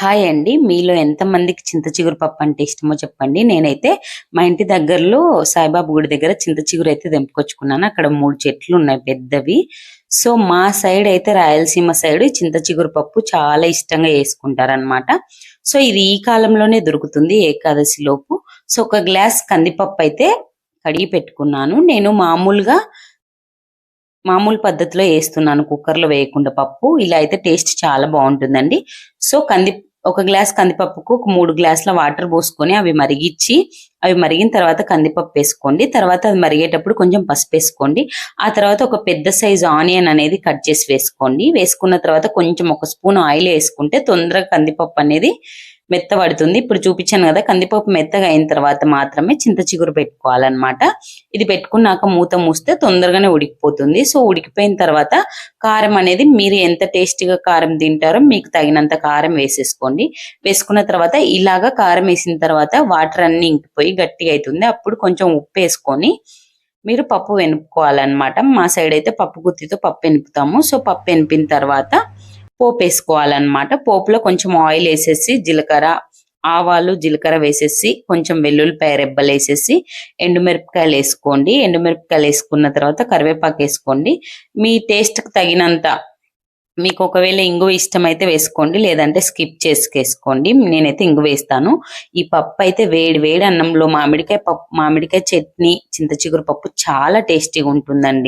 Hi అండి. మీలో ఎంతమందికి చింత చిగురు పప్పు అంటే ఇష్టమో చెప్పండి. నేనైతే మా ఇంటి దగ్గరలో సాయిబాబు గుడి దగ్గర చింత చిగురు అయితే తెంపుకొచ్చుకున్నాను. అక్కడ మూడు చెట్లు ఉన్నాయి పెద్దవి. సో మా సైడ్ అయితే రాయలసీమ సైడ్ చింత చిగురు పప్పు చాలా ఇష్టంగా వేసుకుంటారనమాట సో ఇది ఈ కాలంలోనే దొరుకుతుంది ఏకాదశి లోపు. సో ఒక గ్లాస్ కందిపప్పు అయితే కడిగి పెట్టుకున్నాను. నేను మామూలుగా మామూలు పద్ధతిలో వేస్తున్నాను కుక్కర్లో వేయకుండా పప్పు. ఇలా అయితే టేస్ట్ చాలా బాగుంటుందండి. సో కంది ఒక గ్లాస్ కందిపప్పుకు ఒక మూడు గ్లాసుల వాటర్ పోసుకొని అవి మరిగించి అవి మరిగిన తర్వాత కందిపప్పు వేసుకోండి. తర్వాత అది మరిగేటప్పుడు కొంచెం పసుపు వేసుకోండి. ఆ తర్వాత ఒక పెద్ద సైజు ఆనియన్ అనేది కట్ చేసి వేసుకోండి. వేసుకున్న తర్వాత కొంచెం ఒక స్పూన్ ఆయిల్ వేసుకుంటే తొందరగా కందిపప్పు అనేది మెత్తబడుతుంది. ఇప్పుడు చూపించాను కదా కందిపప్పు మెత్తగా అయిన తర్వాత మాత్రమే చింత చిగురు పెట్టుకోవాలన్నమాట. ఇది పెట్టుకున్నాక మూత మూస్తే తొందరగానే ఉడికిపోతుంది. సో ఉడికిపోయిన తర్వాత కారం అనేది మీరు ఎంత టేస్టీగా కారం తింటారో మీకు తగినంత కారం వేసేసుకోండి. వేసుకున్న తర్వాత ఇలాగా కారం వేసిన తర్వాత వాటర్ అన్ని ఇంకిపోయి గట్టిగా అవుతుంది అప్పుడు కొంచెం ఉప్పు వేసుకొని మీరు పప్పు వెనుపుకోవాలన్నమాట మా సైడ్ అయితే పప్పు గుత్తితో పప్పు వెనుపుతాము. సో పప్పు వెనిపిన తర్వాత పోపు వేసుకోవాలన్నమాట పోపులో కొంచెం ఆయిల్ వేసేసి జీలకర్ర ఆవాలు జీలకర్ర వేసేసి కొంచెం వెల్లుల్లిపాయ రెబ్బలు వేసేసి ఎండుమిరపకాయలు వేసుకోండి. ఎండుమిరపకాయలు వేసుకున్న తర్వాత కరివేపాకు వేసుకోండి. మీ టేస్ట్కి తగినంత మీకు ఒకవేళ ఇంగు ఇష్టమైతే వేసుకోండి. లేదంటే స్కిప్ చేసుకేసుకోండి. నేనైతే ఇంగు వేస్తాను. ఈ పప్పు అయితే వేడి వేడి అన్నంలో మామిడికాయ పప్పు మామిడికాయ చట్నీ చింత చిగురు పప్పు చాలా టేస్టీగా ఉంటుందండి.